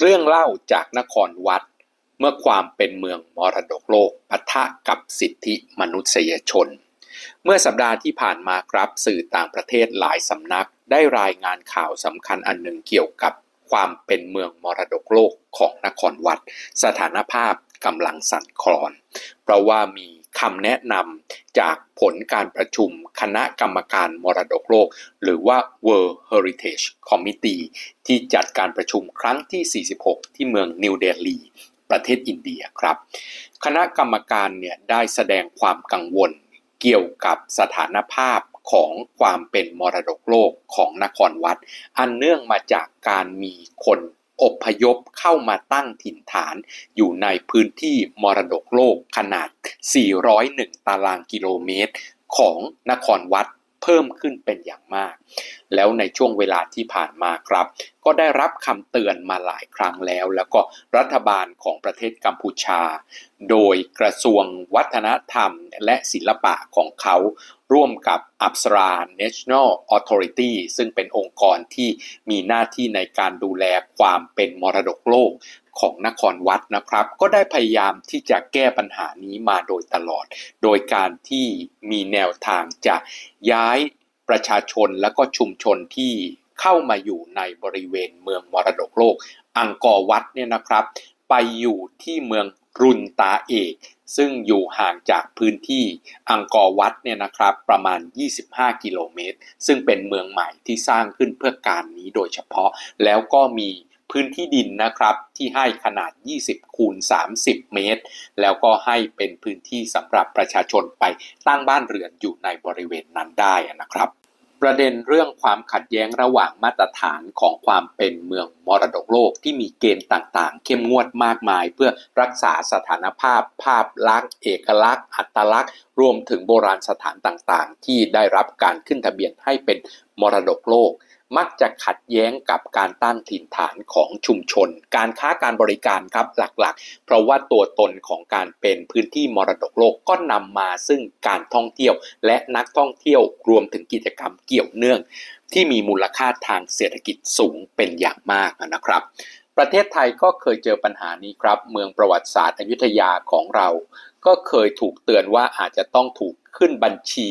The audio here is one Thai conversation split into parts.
เรื่องเล่าจากนครวัด เมื่อความเป็นเมืองมรดกโลกปะทะกับสิทธิมนุษยชน เมื่อสัปดาห์ที่ผ่านมาครับสื่อต่างประเทศหลายสำนัก ได้รายงานข่าวสำคัญอันหนึ่งเกี่ยวกับความเป็นเมืองมรดกโลกของนครวัด สถานภาพกำลังสั่นคลอน เพราะว่ามี คำแนะนำจากผลการประชุมคณะกรรมการมรดกโลก หรือว่า World Heritage Committee ที่จัดการประชุมครั้งที่ 46 ที่เมืองนิวเดลี ประเทศอินเดียครับ คณะกรรมการเนี่ยได้แสดงความกังวลเกี่ยวกับสถานภาพของความเป็นมรดกโลกของนครวัด อันเนื่องมาจากการมีคน อพยพเข้ามาตั้งถิ่นฐาน อยู่ในพื้นที่มรดกโลกขนาด 401 ตารางกิโลเมตร ของนครวัด เพิ่มขึ้นเป็นอย่างมาก แล้วในช่วงเวลาที่ผ่านมาครับ ก็ได้รับคำเตือนมาหลายครั้งแล้ว แล้วก็รัฐบาลของประเทศกัมพูชา โดยกระทรวงวัฒนธรรมและศิลปะของเขาร่วมกับอั s สรา National Authority ซึ่งเป็นองค์กรที่มีหน้าที่ในการดูแลความเป็นมรดกโลก ของนครวัดนะครับ ก็ได้พยายามที่จะแก้ปัญหานี้มาโดยตลอด โดยการที่มีแนวทางจะย้ายประชาชนและก็ชุมชนที่เข้ามาอยู่ในบริเวณเมืองมรดกโลก อังกอร์วัดเนี่ยนะครับ ไปอยู่ที่เมืองรุนตาเอกซึ่งอยู่ห่างจากพื้นที่อังกอร์วัดเนี่ยนะครับประมาณ 25 กิโลเมตร ซึ่งเป็นเมืองใหม่ที่สร้างขึ้นเพื่อการนี้โดยเฉพาะ แล้วก็มี พื้นที่ดินนะครับที่ให้ขนาด 20 คูณ 30 เมตร แล้วก็ให้เป็นพื้นที่สำหรับประชาชนไปตั้งบ้านเรือนอยู่ในบริเวณนั้นได้นะครับประเด็นเรื่องความขัดแย้งระหว่างมาตรฐานของความเป็นเมืองมรดกโลกที่มีเกณฑ์ต่างๆ เข้มงวดมากมาย เพื่อรักษาสถานภาพ ภาพลักษณ์ เอกลักษณ์ อัตลักษณ์ รวมถึงโบราณสถานต่างๆ ที่ได้รับการขึ้นทะเบียนให้เป็นมรดกโลก มักจะขัดแย้งกับการตั้งถิ่นฐานของชุมชน การค้าการบริการครับหลักๆ เพราะว่าตัวตนของการเป็นพื้นที่มรดกโลกก็นำมาซึ่งการท่องเที่ยว และนักท่องเที่ยวรวมถึงกิจกรรมเกี่ยวเนื่อง ที่มีมูลค่าทางเศรษฐกิจสูงเป็นอย่างมากนะครับ ประเทศไทยก็เคยเจอปัญหานี้ครับ เมืองประวัติศาสตร์อยุธยาของเรา ก็เคยถูกเตือนว่าอาจจะต้องถูกขึ้นบัญชี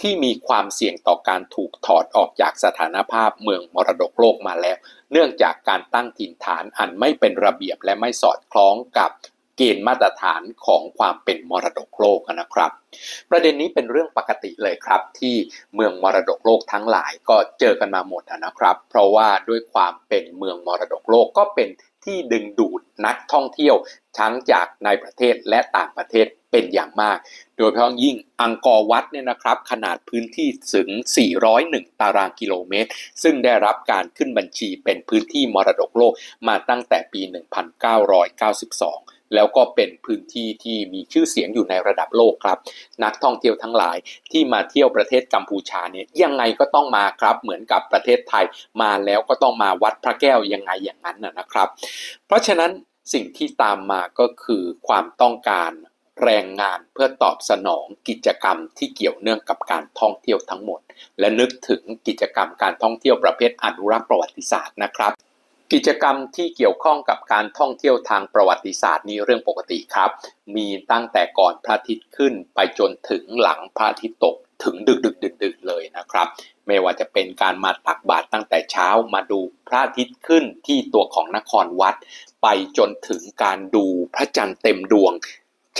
ที่มีความเสี่ยงต่อการถูกถอดออกจากสถานภาพเมืองมรดกโลกมาแล้ว เนื่องจากการตั้งถิ่นฐานอันไม่เป็นระเบียบและไม่สอดคล้องกับเกณฑ์มาตรฐานของความเป็นมรดกโลกนะครับ ประเด็นนี้เป็นเรื่องปกติเลยครับ ที่เมืองมรดกโลกทั้งหลายก็เจอกันมาหมดนะครับ เพราะว่าด้วยความเป็นเมืองมรดกโลกก็เป็น ที่ดึงดูดนักท่องเที่ยวทั้งจากในประเทศและต่างประเทศเป็นอย่างมาก โดยเฉพาะยิ่งอังกอร์วัดเนี่ยนะครับขนาดพื้นที่ถึง 401 ตารางกิโลเมตร ซึ่งได้รับการขึ้นบัญชีเป็นพื้นที่มรดกโลกมาตั้งแต่ปี 1992 แล้วก็เป็นพื้นที่ที่มีชื่อเสียงอยู่ในระดับโลกครับ นักท่องเที่ยวทั้งหลายที่มาเที่ยวประเทศกัมพูชาเนี่ยยังไงก็ต้องมาครับเหมือนกับประเทศไทยมาแล้วก็ต้องมาวัดพระแก้วยังไงอย่างนั้นนะครับ เพราะฉะนั้นสิ่งที่ตามมาก็คือความต้องการแรงงานเพื่อตอบสนองกิจกรรมที่เกี่ยวเนื่องกับการท่องเที่ยวทั้งหมด และนึกถึงกิจกรรมการท่องเที่ยวประเภทอนุรักษ์ประวัติศาสตร์นะครับ กิจกรรมที่เกี่ยวข้องกับการท่องเที่ยวทางประวัติศาสตร์นี้เรื่องปกติครับ มีตั้งแต่ก่อนพระอาทิตย์ขึ้นไปจนถึงหลังพระอาทิตย์ตกถึงดึกดึกดึกดึกเลยนะครับ ไม่ว่าจะเป็นการมาตักบาตรตั้งแต่เช้ามาดูพระอาทิตย์ขึ้นที่ตัวของนครวัด ไปจนถึงการดูพระจันทร์เต็มดวง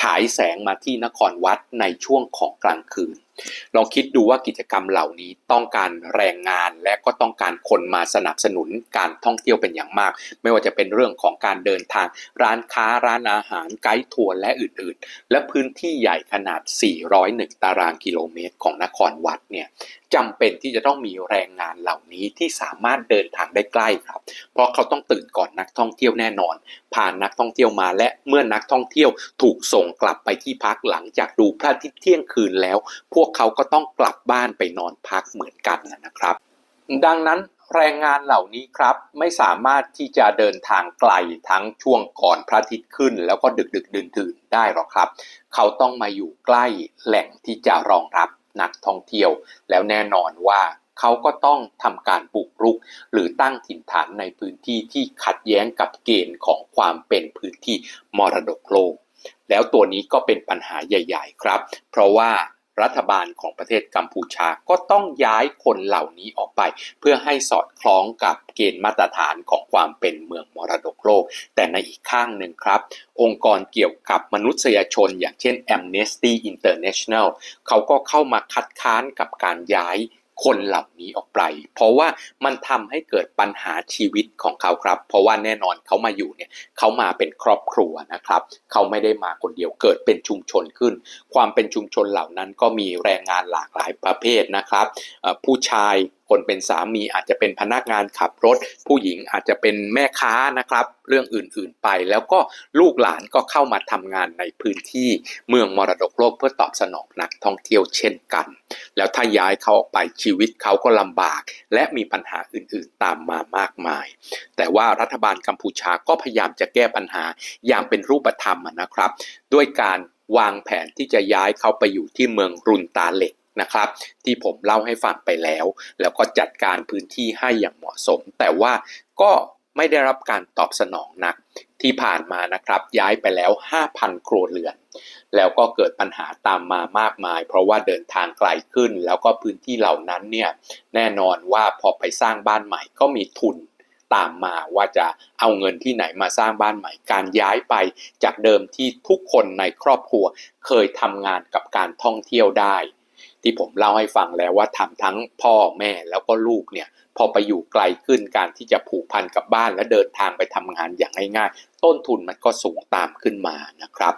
ฉายแสงมาที่นครวัดในช่วงของกลางคืนลองคิดดูว่ากิจกรรมเหล่านี้ต้องการแรงงานและก็ต้องการคนมาสนับสนุนการท่องเที่ยวเป็นอย่างมาก ไม่ว่าจะเป็นเรื่องของการเดินทาง ร้านค้าร้านอาหารไกด์ทัวร์และอื่นๆ และพื้นที่ใหญ่ขนาด 401 ตารางกิโลเมตรของนครวัดเนี่ยจำเป็นที่จะต้องมีแรงงานเหล่านี้ที่สามารถเดินทางได้ใกล้ครับ เพราะเขาต้องตื่นก่อนนักท่องเที่ยวแน่นอนพานักท่องเที่ยวมาและเมื่อนักท่องเที่ยวถูกส่งกลับไปที่พักหลังจากดูพระอาทิตย์เที่ยงคืนแล้วพวกเขาก็ต้องกลับบ้านไปนอนพักเหมือนกันนะครับ ดังนั้นแรงงานเหล่านี้ครับไม่สามารถที่จะเดินทางไกลทั้งช่วงก่อนพระอาทิตย์ขึ้น แล้วก็ดึกดึกดื่นดื่นได้หรอกครับ เขาต้องมาอยู่ใกล้แหล่งที่จะรองรับนักท่องเที่ยว แล้วแน่นอนว่าเขาก็ต้องทำการบุกรุก หรือตั้งถิ่นฐานในพื้นที่ที่ขัดแย้งกับเกณฑ์ของความเป็นพื้นที่มรดกโลก แล้วตัวนี้ก็เป็นปัญหาใหญ่ ๆ ครับ เพราะว่า รัฐบาลของประเทศกัมพูชาก็ต้องย้ายคนเหล่านี้ออกไป เพื่อให้สอดคล้องกับเกณฑ์มาตรฐานของความเป็นเมืองมรดกโลก แต่ในอีกข้างหนึ่งครับ องค์กรเกี่ยวกับมนุษยชน อย่างเช่น Amnesty International เขาก็เข้ามาคัดค้านกับการย้าย คนเหล่านี้ออกไป เพราะว่ามันทำให้เกิดปัญหาชีวิตของเขาครับ เพราะว่าแน่นอนเขามาอยู่เนี่ยเขามาเป็นครอบครัวนะครับ เขาไม่ได้มาคนเดียวเกิดเป็นชุมชนขึ้น ความเป็นชุมชนเหล่านั้นก็มีแรงงานหลากหลายประเภทนะครับ ผู้ชายคนเป็นสามีอาจจะเป็นพนักงานขับรถ ผู้หญิงอาจจะเป็นแม่ค้านะครับ เรื่องอื่นๆไป แล้วก็ลูกหลานก็เข้ามาทำงานในพื้นที่เมืองมรดกโลกเพื่อตอบสนองนักท่องเที่ยวเช่นกัน แล้วถ้าย้ายเขาออกไปชีวิตเขาก็ลำบาก และมีปัญหาอื่นๆตามมามากมาย แต่ว่ารัฐบาลกัมพูชาก็พยายามจะแก้ปัญหาอย่างเป็นรูปธรรมนะครับ ด้วยการวางแผนที่จะย้ายเขาไปอยู่ที่เมืองรุนตาเหล็ก นะครับ ที่ผมเล่าให้ฟังไปแล้ว แล้วก็จัดการพื้นที่ให้อย่างเหมาะสม แต่ว่าก็ไม่ได้รับการตอบสนองนักที่ผ่านมานะครับ ย้ายไปแล้ว 5,000 ครัวเรือน แล้วก็เกิดปัญหาตามมามากมาย เพราะว่าเดินทางไกลขึ้น แล้วก็พื้นที่เหล่านั้นเนี่ยแน่นอนว่าพอไปสร้างบ้านใหม่ก็มีทุนตามมาว่าจะเอาเงินที่ไหนมาสร้างบ้านใหม่ การย้ายไปจากเดิมที่ทุกคนในครอบครัว เคยทำงานกับการท่องเที่ยวได้ ที่ผมเล่าให้ฟังแล้วว่าทำทั้งพ่อแม่แล้วก็ลูกเนี่ยพอไปอยู่ไกลขึ้นการที่จะผูกพันกับบ้านและเดินทางไปทำงานอย่างง่ายๆ ต้นทุนมันก็สูงตามขึ้นมานะครับ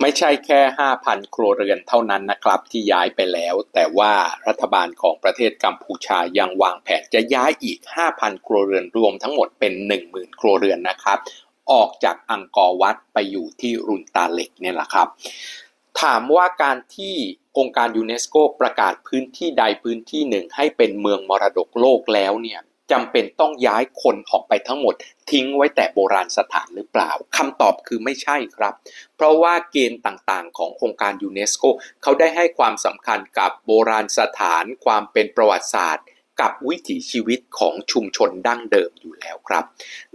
ไม่ใช่แค่ 5,000 ครัวเรือนเท่านั้นนะครับ ที่ย้ายไปแล้ว แต่ว่ารัฐบาลของประเทศกัมพูชายังวางแผนจะย้ายอีก 5,000 ครัวเรือนรวมทั้งหมดเป็น 10,000 ครัวเรือนนะครับ ออกจากอังกอร์วัดไปอยู่ที่รุนตาเล็กเนี่ยแหละครับ ถามว่าการที่องค์การยูเนสโกประกาศพื้นที่ใดพื้นที่หนึ่งให้เป็นเมืองมรดกโลกแล้วเนี่ยจำเป็นต้องย้ายคนออกไปทั้งหมด ทิ้งไว้แต่โบราณสถานหรือเปล่าคำตอบคือไม่ใช่ครับ เพราะว่าเกณฑ์ต่างๆ ขององค์การยูเนสโกเขาได้ให้ความสำคัญกับโบราณสถาน ความเป็นประวัติศาสตร์ กับวิถีชีวิตของชุมชนดั้งเดิมอยู่แล้วครับ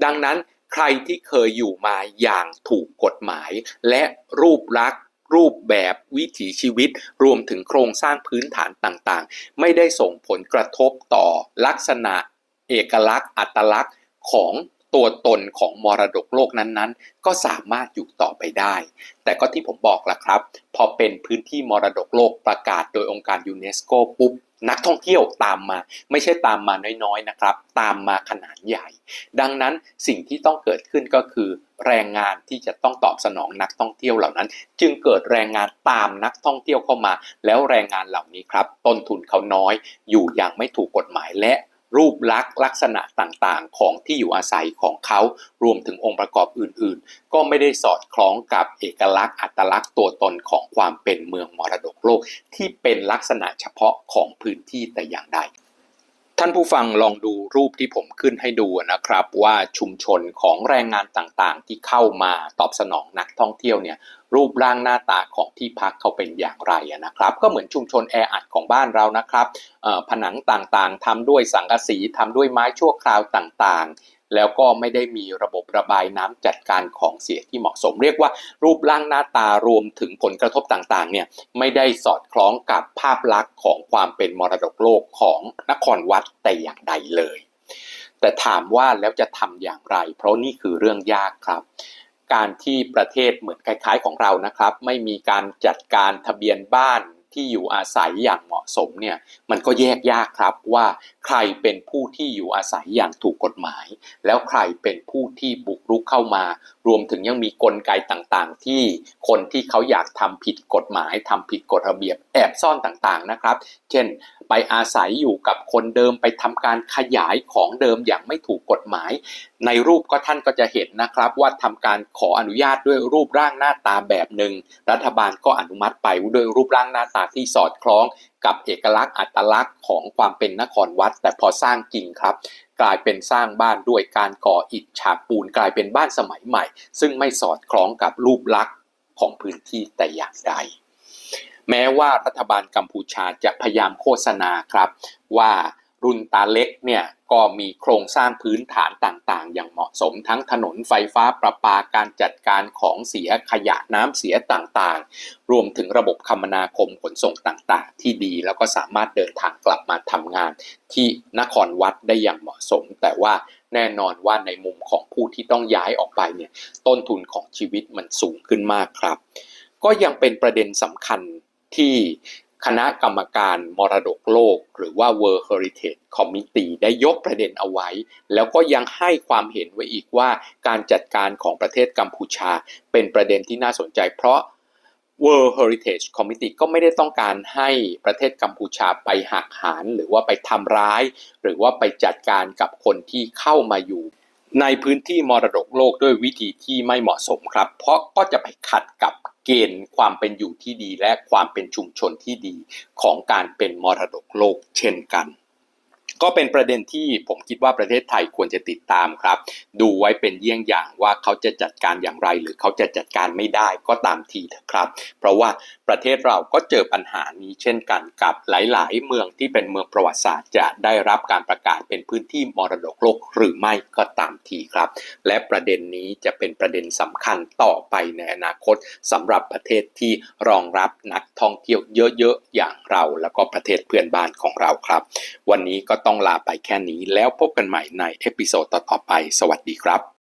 ดังนั้นใครที่เคยอยู่มาอย่างถูกกฎหมาย และรูปลักษณ์ รูปแบบวิถีชีวิต รวมถึงโครงสร้างพื้นฐานต่างๆ ไม่ได้ส่งผลกระทบต่อลักษณะ เอกลักษณ์ อัตลักษณ์ของตัวตนของมรดกโลกนั้นๆ ก็สามารถอยู่ต่อไปได้ แต่ก็ที่ผมบอกละครับ พอเป็นพื้นที่มรดกโลกประกาศโดยองค์การยูเนสโกปุ๊บ นักท่องเที่ยวตามมา ไม่ใช่ตามมาน้อยๆนะครับ ตามมาขนาดใหญ่ ดังนั้นสิ่งที่ต้องเกิดขึ้นก็คือ แรงงานที่จะต้องตอบสนองนักท่องเที่ยวเหล่านั้น จึงเกิดแรงงานตามนักท่องเที่ยวเข้ามา แล้วแรงงานเหล่านี้ครับ ต้นทุนเขาน้อย อยู่อย่างไม่ถูกกฎหมายและ รูปลักษณ์ลักษณะต่างๆ ของที่อยู่อาศัยของเขา รวมถึงองค์ประกอบอื่นๆ ก็ไม่ได้สอดคล้องกับเอกลักษณ์อัตลักษณ์ตัวตนของความเป็นเมืองมรดกโลก ที่เป็นลักษณะเฉพาะของพื้นที่แต่อย่างใด ท่านผู้ฟังลองดูรูปที่ผมขึ้นให้ดูนะครับ ว่าชุมชนของแรงงานต่างๆ ที่เข้ามาตอบสนองนักท่องเที่ยวเนี่ยรูปร่างหน้าตาของที่พักเขาเป็นอย่างไรนะครับ ก็เหมือนชุมชนแออัดของบ้านเรานะครับผนังต่างๆทำด้วยสังกะสีทำด้วยไม้ชั่วคราวต่างๆ แล้วก็ไม่ได้มีระบบระบายน้ำจัดการของเสียที่เหมาะสม เรียกว่ารูปร่างหน้าตารวมถึงผลกระทบต่างๆเนี่ยไม่ได้สอดคล้องกับภาพลักษณ์ของความเป็นมรดกโลกของนครวัดแต่อย่างใดเลย แต่ถามว่าแล้วจะทำอย่างไร เพราะนี่คือเรื่องยากครับการที่ประเทศเหมือนคล้ายๆของเรานะครับ ไม่มีการจัดการทะเบียนบ้านที่อยู่อาศัยอย่างเหมาะสมเนี่ยมันก็แยกยากครับว่าใครเป็นผู้ที่อยู่อาศัยอย่างถูกกฎหมาย แล้วใครเป็นผู้ที่บุกรุกเข้ามารวมถึงยังมีกลไกต่างๆ ที่คนที่เขาอยากทำผิดกฎหมายทำผิดกฎระเบียบแอบซ่อนต่างๆนะครับ เช่น ไปอาศัยอยู่กับคนเดิมไปทำการขยายของเดิมอย่างไม่ถูกกฎหมาย ในรูปก็ท่านก็จะเห็นนะครับว่าทำการขออนุญาตด้วยรูปร่างหน้าตาแบบหนึ่งรัฐบาลก็อนุมัติไปด้วยรูปร่างหน้าตาที่สอดคล้อง กับเอกลักษณ์อัตลักษณ์ของความเป็นนครวัด แต่พอสร้างจริงครับ กลายเป็นสร้างบ้านด้วยการก่ออิฐฉาบปูนกลายเป็นบ้านสมัยใหม่ ซึ่งไม่สอดคล้องกับรูปลักษณ์ของพื้นที่แต่อย่างใด แม้ว่ารัฐบาลกัมพูชาจะพยายามโฆษณาครับว่า รุ่นตาเล็กเนี่ยก็มีโครงสร้างพื้นฐานต่างๆ อย่างเหมาะสมทั้งถนนไฟฟ้าประปาการจัดการของเสียขยะน้ำเสียต่างๆ รวมถึงระบบคมนาคมขนส่งต่างๆ ที่ดีแล้วก็สามารถเดินทางกลับมาทำงาน ที่นครวัดได้อย่างเหมาะสม แต่ว่าแน่นอนว่าในมุมของผู้ที่ต้องย้ายออกไปเนี่ยต้นทุนของชีวิตมันสูงขึ้นมากครับ ก็ยังเป็นประเด็นสำคัญที่ คณะกรรมการมรดกโลก หรือว่า World Heritage Committee ได้ยกประเด็นเอาไว้ แล้วก็ยังให้ความเห็นไว้อีกว่าการจัดการของประเทศกัมพูชา เป็นประเด็นที่น่าสนใจ เพราะ World Heritage Committee ก็ไม่ได้ต้องการให้ประเทศกัมพูชาไปหักหานหรือว่าไปทำร้าย หรือว่าไปจัดการกับคนที่เข้ามาอยู่ ในพื้นที่มรดกโลกด้วยวิธีที่ไม่เหมาะสมครับ เพราะก็จะไปขัดกับ เกณฑ์ความเป็นอยู่ที่ดีและความเป็นชุมชนที่ดีของการเป็นมรดกโลกเช่นกัน ก็เป็นประเด็นที่ผมคิดว่าประเทศไทยควรจะติดตามครับ ดูไว้เป็นเยี่ยงอย่างว่าเขาจะจัดการอย่างไร หรือเขาจะจัดการไม่ได้ก็ตามทีเถอะครับ เพราะว่าประเทศเราก็เจอปัญหานี้เช่นกันกับหลาย ๆ เมืองที่เป็นเมืองประวัติศาสตร์ จะได้รับการประกาศเป็นพื้นที่มรดกโลกหรือไม่ก็ตามทีครับ และประเด็นนี้จะเป็นประเด็นสำคัญต่อไปในอนาคตสำหรับประเทศที่รองรับนักท่องเที่ยวเยอะ ๆ อย่างเรา แล้วก็ประเทศเพื่อนบ้านของเราครับ วันนี้ก็ต้องต้องลาไปแค่นี้แล้วพบกันใหม่ในเอพิโซดต่อๆไป สวัสดีครับ